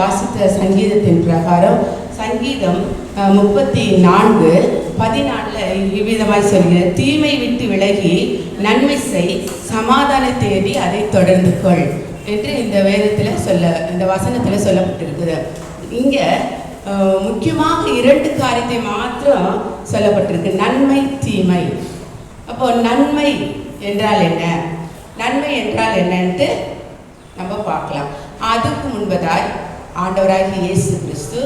வாசித்த சங்கீதத்தின் பிரகாரம் சங்கீதம் முப்பத்தி நான்கு பதினாலில் இவ்விதமாய் சொல்கிறது. தீமை விட்டு விலகி நன்மை செய் சமாதான தேடி அதை தொடர்ந்து கொள் என்று இந்த வேதத்தில் சொல்ல இந்த வசனத்தில் சொல்லப்பட்டிருக்குது. இங்கே முக்கியமாக இரண்டு காரியத்தை மாத்திரம் சொல்லப்பட்டிருக்கு. நன்மை தீமை. அப்போ நன்மை என்றால் என்ன? நன்மை என்றால் என்னன்ட்டு நம்ம பார்க்கலாம். அதுக்கு முன்பதாய் ஆண்டவராகிய இயேசு கிறிஸ்து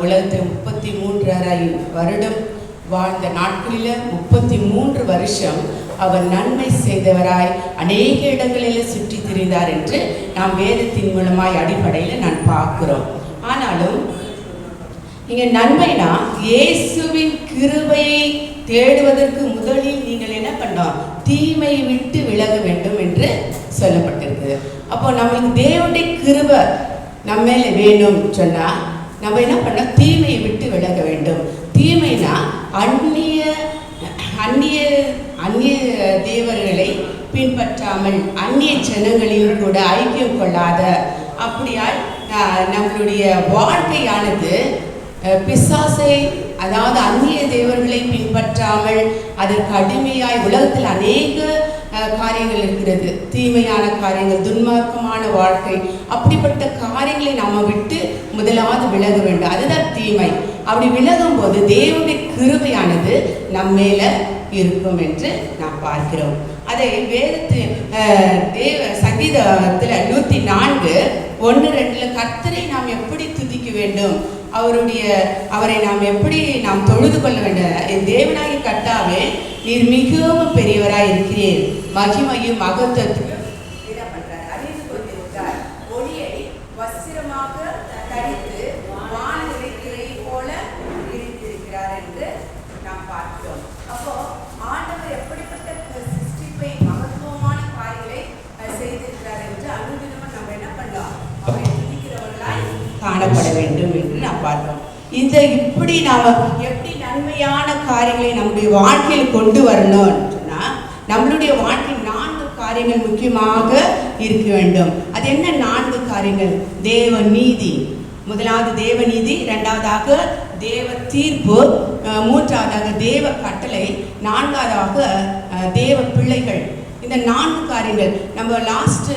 உலகத்தில் முப்பத்தி மூன்றரை வருடம் வாழ்ந்த நாட்களில் முப்பத்தி மூன்று வருஷம் அவர் நன்மை செய்தவராய் அநேக இடங்களில் சுற்றி திரிந்தார் என்று நாம் வேதத்தின் மூலமாய் அடிப்படையில் நான் பார்க்கிறோம். ஆனாலும் நீங்க நன்மைனா இயேசுவின் கிருபையை தேடுவதற்கு முதலில் நீங்கள் என்ன பண்ணோம் தீமையை விட்டு விலக வேண்டும் என்று சொல்லப்பட்டிருக்கு அப்போ நம்மளுக்கு தேவனுடைய கிருபை நம்ம மேல வேணும் சொன்னால் நம்ம என்ன பண்ணோம் தீமையை விட்டு விலக வேண்டும். தீமைனா அந்நிய அந்நிய அந்நிய தேவர்களை பின்பற்றாமல் அந்நிய ஜனங்களில் கூட ஐக்கியம் கொள்ளாத அப்படியால் நம்மளுடைய வாழ்க்கையானது பிசாசை அதாவது அந்நிய தேவர்களை பின்பற்றாமல் அதற்கு அடிமையாய் உலகத்தில் அநேக காரியங்கள் இருக்கிறது. தீமையான காரியங்கள் துன்மார்க்கமான வாழ்க்கை அப்படிப்பட்ட காரியங்களை நம்ம விட்டு முதலாவது விலக வேண்டும். அதுதான் தீமை. அப்படி விலகும் போது தேவனுடைய கிருபையானது நம்ம மேல இருக்கும் என்று நாம் பார்க்கிறோம். அதை வேதத்து தேவ சங்கீதத்தில் நூற்றி நான்கு ஒன்று ரெண்டில் கர்த்தரை நாம் எப்படி துதிக்க வேண்டும்? அவருடைய அவரை நாம் எப்படி நாம் தொழுது கொள்ள வேண்டும்? என் தேவனாகி கட்டாவே நீர் மிகவும் பெரியவராய் இருக்கிறீர். மகிமையும் மகத்துவத்தையும் என்று நாம் எப்படிப்பட்ட மகத்துவமான காரியங்களை செய்திருக்கிறார் என்று நம்ம என்ன காணப்பட வேண்டும் என்று நாம் பார்த்தோம் இந்த இப்படி நாம எப்படி நன்மையான காரியங்களை நம்முடைய வாழ்க்கையில் கொண்டு வரணும்னு சொன்னா நம்மளுடைய வாழ்க்கையில் காரியங்கள் முக்கியமாக இருக்க வேண்டும். அது என்ன நான்கு காரியங்கள்? தேவ நீதி முதலாவது தேவ நீதி இரண்டாவதாக தேவ தீர்ப்பு மூன்றாவதாக தேவ கட்டளை நான்காவதாக தேவ பிள்ளைகள். இந்த நான்கு காரியங்கள். நம்ம லாஸ்ட்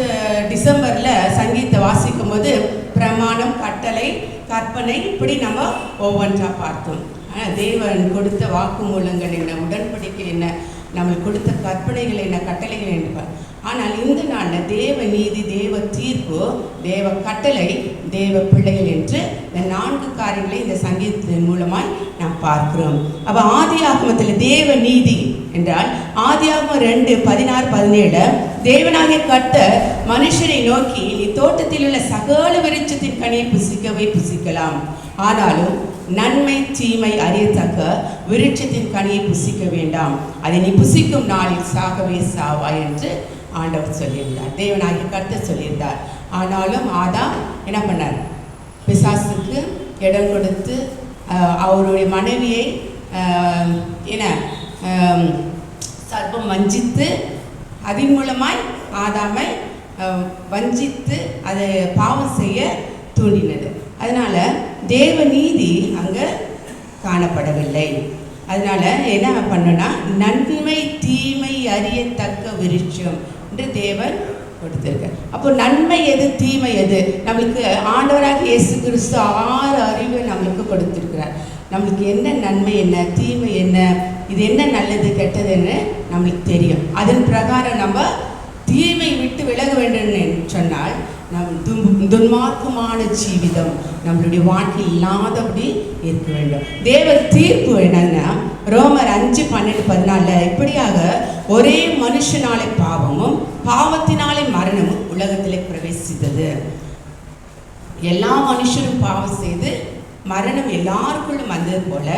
டிசம்பரில் சங்கீத்தை வாசிக்கும் போது பிரமாணம் கட்டளை கற்பனை இப்படி நம்ம ஒவ்வொன்றா பார்த்தோம். ஆனால் தேவன் கொடுத்த வாக்குமூலங்கள் என்ன? உடன்படிக்கை என்ன? நம்மளுக்கு கொடுத்த கற்பனைகள் என்ன கட்டளைகள் என்ன ஆனால் இந்த நாளில் தேவ நீதி தேவ தீர்ப்பு தேவ கட்டளை தேவ பிள்ளைகள் என்று இந்த நான்கு காரியங்களை இந்த சங்கீதத்தின் மூலமாய் நாம் பார்க்கிறோம். அப்போ ஆதி ஆகமத்தில் தேவ நீதி என்றால் ஆதி ஆதியாகமம் ரெண்டு பதினாறு பதினேழு தேவனாகிய கர்த்தர் மனுஷனை நோக்கி நீ தோட்டத்தில் உள்ள சகல விருட்சத்தின் கனியை புசிக்கவே புசிக்கலாம். ஆனாலும் நன்மை தீமை அறியத்தக்க விருட்சத்தின் கனியை புசிக்க வேண்டாம். அதை நீ புசிக்கும் நாளில் சாகவே சாவாய் என்று ஆண்டவர் சொல்லியிருந்தார். தேவனாகிய கருத்தை சொல்லியிருந்தார். ஆனாலும் ஆதா என்ன பண்ணார்? பிசாசுக்கு இடம் கொடுத்து அவருடைய மனைவியை என்ன சர்ப்பம் வஞ்சித்து அதன் மூலமாய் ஆதாமை வஞ்சித்து அதை பாவம் செய்ய தூண்டினது. அதனால் தேவ நீதி அங்கே காணப்படவில்லை. அதனால் என்ன பண்ணுன்னா நன்மை தீமை அறியத்தக்க விருட்சம் என்று தேவன் கொடுத்துருக்கார். அப்போ நன்மை எது தீமை எது? நம்மளுக்கு ஆண்டவராக இயேசு கிறிஸ்து ஆறு அறிவை நம்மளுக்கு கொடுத்துருக்கிறார். நம்மளுக்கு என்ன நன்மை என்ன தீமை என்ன இது என்ன நல்லது கெட்டதுன்னு நம்மளுக்கு தெரியும். அதன் பிரகாரம் நம்ம தீமை விட்டு விலக வேண்டும் என்று சொன்னால் நம் துன்மார்க்கமான ஜீவிதம் நம்மளுடைய வாழ்க்கை இல்லாதபடி இருக்க வேண்டும். தேவ தீர்ப்பு என்னன்னா ரோமர் அஞ்சு பன்னெண்டு பதினால இப்படியாக ஒரே மனுஷனாலே பாவமும் பாவத்தினாலே மரணமும் உலகத்திலே பிரவேசித்தது. எல்லா மனுஷரும் பாவம் செய்து மரணம் எல்லாருக்குள்ளும் வந்தது போல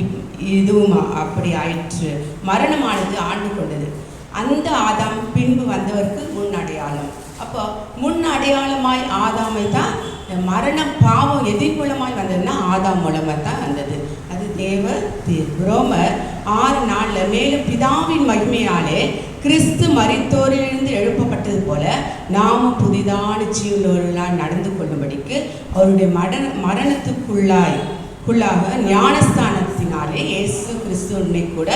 இப் இதுவும் அப்படி ஆயிற்று. மரணமானது ஆண்டு கொண்டது. அந்த ஆதாம் பின்பு வந்தவருக்கு முன் அடையாளம் அப்போ முன் அடையாளமாய் ஆதாமை தான் மரணம் பாவம் எதிர் மூலமாய் வந்ததுன்னா ஆதாம் மூலமாக தான் வந்தது. அது தேவ ரோமர் ஆறு நாளில் மேலும் பிதாவின் மகிமையாலே கிறிஸ்து மரித்தோரிலிருந்து எழுப்பப்பட்டது போல நாமும் புதிதான ஜீவனோரெல்லாம் நடந்து கொள்ளும்படிக்கு அவருடைய மரண மரணத்துக்குள்ளாய் குள்ளாக ஞானஸ்தானத்தினாலே இயேசு கிறிஸ்துவனை கூட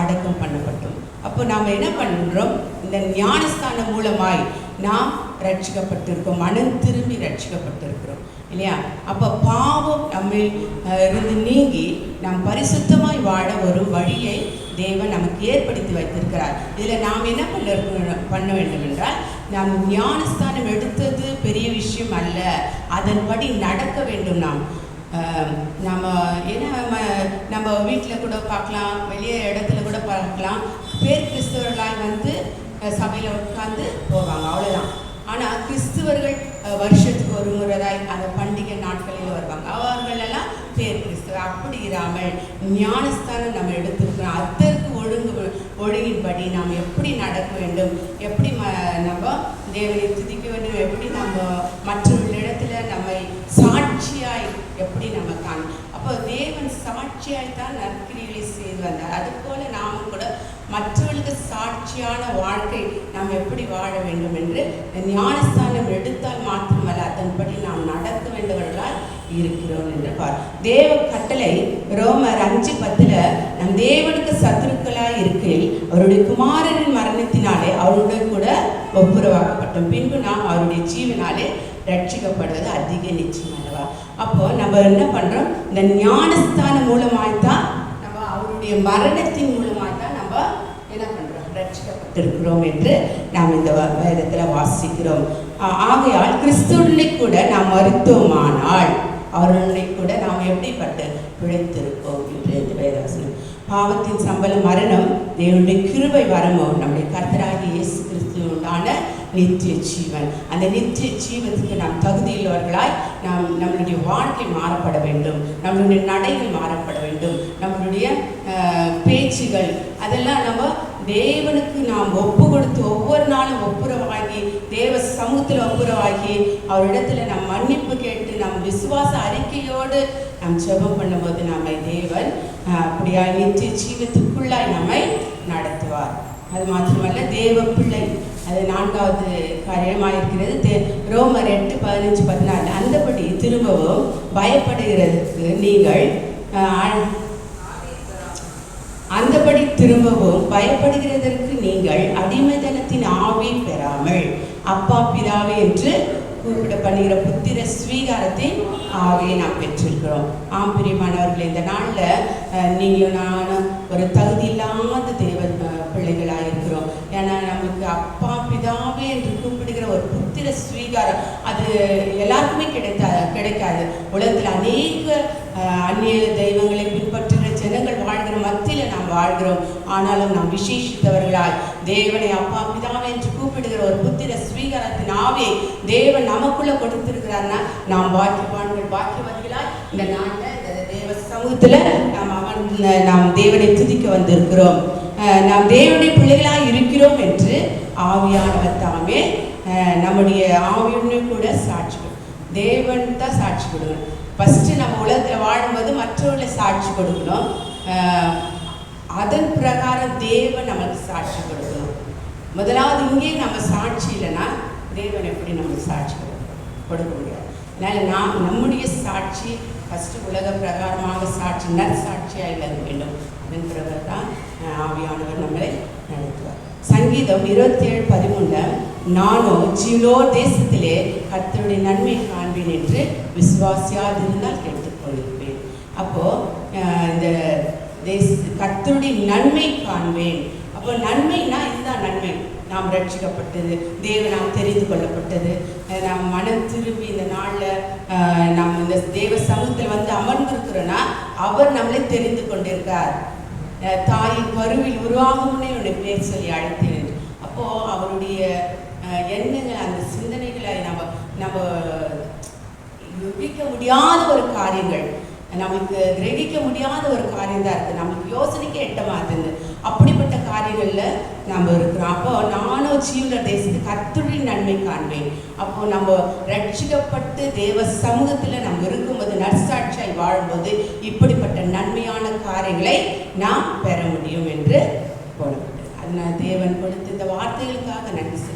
அடக்கம் பண்ணப்பட்டோம். அப்போ நாம் என்ன பண்ணுறோம் இந்த ஞானஸ்தானம் மூலமாய் நாம் ரட்சிக்கப்பட்டிருக்கோம் மனம் திரும்பி ரட்சிக்கப்பட்டிருக்கிறோம். இல்லையா? அப்போ பாவம் நம்மில் இருந்து நீங்கி நாம் பரிசுத்தமாய் வாழ ஒரு வழியை தேவன் நமக்கு ஏற்படுத்தி வைத்திருக்கிறார். இதில் நாம் என்ன பண்ண பண்ண வேண்டும் என்றால் நாம் ஞானஸ்தானம் எடுத்தது பெரிய விஷயம் அல்ல. அதன்படி நடக்க வேண்டும் நாம். நம்ம ஏன்னா நம்ம நம்ம வீட்டில் கூட பார்க்கலாம் வெளியே இடத்துல கூட பார்க்கலாம். பேர் கிறிஸ்தவர்களால் வந்து சபையில் உட்கார்ந்து போவாங்க. அவ்வளோதான் ஆனால் கிறிஸ்துவர்கள் வருஷத்துக்கு ஒரு முறைதாய் அந்த பண்டிகை நாட்களில் வருவாங்க. அவர்களெல்லாம் பேர் கிறிஸ்துவர். அப்படி இராமல் ஞானஸ்தானம் நம்ம எடுத்துருக்கிறோம். அதற்கு ஒழுங்கு ஒழுங்கின்படி நாம் எப்படி நடக்க வேண்டும்? எப்படி ம நம்ம தேவனை துதிக்க வேண்டும்? எப்படி நம்ம மற்றவர்களிடத்துல நம்மை சாட்சியாய் எப்படி நம்ம காண அப்போ தேவன் சாட்சியாய் தான் நற்கிரிகளை செய்து வந்தார். அதுபோல நாமும் கூட மற்ற சாட்சியான வாழ்க்கை நாம் எப்படி வாழ வேண்டும் என்று ஞானஸ்தானம் எடுத்தால் மாத்திரமல்ல அதன்படி நாம் நடக்க வேண்டவர்களால் இருக்கிறோம் என்று பார். தேவ கட்டளை ரோமர் அஞ்சு பத்துல நம் தேவனுக்கு சத்துருக்களாய் இருக்கையில் அவருடைய குமாரனின் மரணத்தினாலே அவருடன் கூட ஒப்புரவாக்கப்பட்டோம். பின்பு நாம் அவருடைய ஜீவனாலே ரட்சிக்கப்படுவது அதிக நிச்சயம் அல்லவா? அப்போ நம்ம என்ன பண்றோம்? இந்த ஞானஸ்தானம் மூலமாய்த்தான் நம்ம அவருடைய மரணத்தின் மூலம் தான் நம்ம என்ன பண்றோம் இருக்கிறோம் என்று நாம் இந்த வ- வாசிக்கிறோம். ஆகையால் கிறிஸ்துவனை கூட நாம் மருத்துவமானால் அவர்களை கூட நாம் எப்படிப்பட்டு பிழைத்திருப்போம் என்று இந்த வேதவசனம். பாவத்தின் சம்பளம் மரணம் தேவனுடைய கிருபை வரமோ நம்முடைய கர்த்தராகி இயேசு கிறிஸ்துவனுடான நித்திய ஜீவன். அந்த நித்திய ஜீவனுக்கு நாம் தகுதியுள்ளவர்களாய் நாம் நம்மளுடைய வாழ்க்கை மாறப்பட வேண்டும். நம்மளுடைய நடைகள் மாறப்பட வேண்டும். நம்மளுடைய பேச்சுகள் அதெல்லாம் நம்ம தேவனுக்கு நாம் ஒப்பு கொடுத்து ஒவ்வொரு நாளும் ஒப்புரவாகி தேவ சமூகத்தில் ஒப்புரவாகி அவரிடத்துல நாம் மன்னிப்பு கேட்டு நம் விசுவாச அறிக்கையோடு நாம் ஜெபம் பண்ணும்போது நம்மை தேவன் அப்படியா நித்திய ஜீவத்துக்குள்ளாய் நம்மை நடத்துவார். அது மாத்திரமல்ல தேவ பிள்ளை. அது நான்காவது காரியமாக இருக்கிறது. தே- ரோமர் எட்டு பதினஞ்சு பதினாலு. அந்தபடி திரும்பவும் பயப்படுகிறதுக்கு நீங்கள் திரும்பவும் பயப்படுகிறதற்கு நீங்கள் அடிமைதனத்தின் ஆவி பெறாமல் அப்பா பிதாவே என்று கூப்பிடப்படுகிற புத்திர ஸ்வீகாரத்தின் ஆவியை நாம் பெற்றிருக்கிறோம். ஆம் பிரியமானவர்கள் இந்த நாளில் நீங்கள் நானும் ஒரு தகுதி இல்லாத தேவ பிள்ளைகளாக இருக்கிறோம். ஏன்னா நமக்கு அப்பா பிதாவே என்று கூப்பிடுகிற ஒரு புத்திர ஸ்வீகாரம் அது எல்லாருக்குமே கிடைத்தா கிடைக்காது. உலகத்தில் அநேக அஹ், அந்நிய தெய்வங்களை பின்பற்ற ஜனங்கள் வாழ்கிற மத்தியில் நாம் வாழ்கிறோம். ஆனாலும் நாம் விசேஷித்தவர்களாய் தேவனை அப்பா பிதாவே என்று கூப்பிடுகிற ஒரு புத்திர ஸ்வீகாரத்தினாவே தேவன் நமக்குள்ள கொடுத்திருக்கிறார்னா நாம் பாக்கியவான்கள் பாக்கியவதிகளாய் இந்த நாட்டில் இந்த தேவ சமூகத்தில் நாம் அவன் நாம் தேவனை துதிக்க வந்திருக்கிறோம். நாம் தேவனுடைய பிள்ளைகளாக இருக்கிறோம் என்று ஆவியானவர் தாமே அஹ், நம்முடைய ஆவியுடனே கூட சாட்சி தேவன் தான் சாட்சி கொடுக்கணும் ஃபஸ்ட்டு நம்ம உலகத்தில் வாழும்போது மற்றவர்களை சாட்சி கொடுக்கணும். அதன் பிரகாரம் தேவன் நமக்கு சாட்சி கொடுக்கணும். முதலாவது இங்கே நம்ம சாட்சி இல்லைன்னா தேவன் எப்படி நமக்கு சாட்சி கொடுக்க முடியாது. அதனால் நாம் நம்முடைய சாட்சி ஃபஸ்ட்டு உலக பிரகாரமாக சாட்சி நற்சாட்சியாக இருக்க வேண்டும். அதன் பிறகு தான் ஆவியானவர் நம்மளை நடத்துவார். சங்கீதம் இருபத்தி ஏழு பதிமூணில் நானோ ஜிலோ தேசத்திலே கத்தருடைய நன்மை காண்பேன் என்று விசுவாசியாதிருந்தால் கேட்டுக்கொள்கிறேன் அப்போ இந்த தேச கர்த்தருடைய நன்மை காண்பேன். அப்போ நன்மைனா இதுதான் நன்மை. நாம் ரட்சிக்கப்பட்டது தேவ நாம் தெரிந்து கொள்ளப்பட்டது. நாம் மனம் திரும்பி இந்த நாளில் நாம் இந்த தேவ சமூகத்தில் வந்து அமர்ந்திருக்கிறோன்னா அவர் நம்மளே தெரிந்து கொண்டிருக்கார். அஹ் தாயின் கருவில் உருவாகும் முன்னே உன்னை பேர் சொல்லி அழைத்தேன். அப்போது அப்போ அவருடைய எண்ணங்கள் அந்த சிந்தனைகளை நம்ம நம்ம யூகிக்க முடியாத ஒரு காரியங்கள் நமக்கு கிரகிக்க முடியாத ஒரு காரியம் தான் இருக்குது நமக்கு யோசனைக்கு எட்ட மாட்டுது அப்படிப்பட்ட காரியங்களில் நம்ம இருக்கிறோம் அப்போ நானும் ஜீவன தேசத்து கத்துடைய நன்மை காண்பேன் அப்போ நம்ம ரட்சிக்கப்பட்டு தேவ சமூகத்தில் நம்ம இருக்கும்போது நற்சாட்சியாய் வாழும்போது இப்படிப்பட்ட நன்மையான காரியங்களை நாம் பெற முடியும் என்று போடப்பட்டது அதனால் தேவன் கொடுத்த இந்த வார்த்தைகளுக்காக நன்றி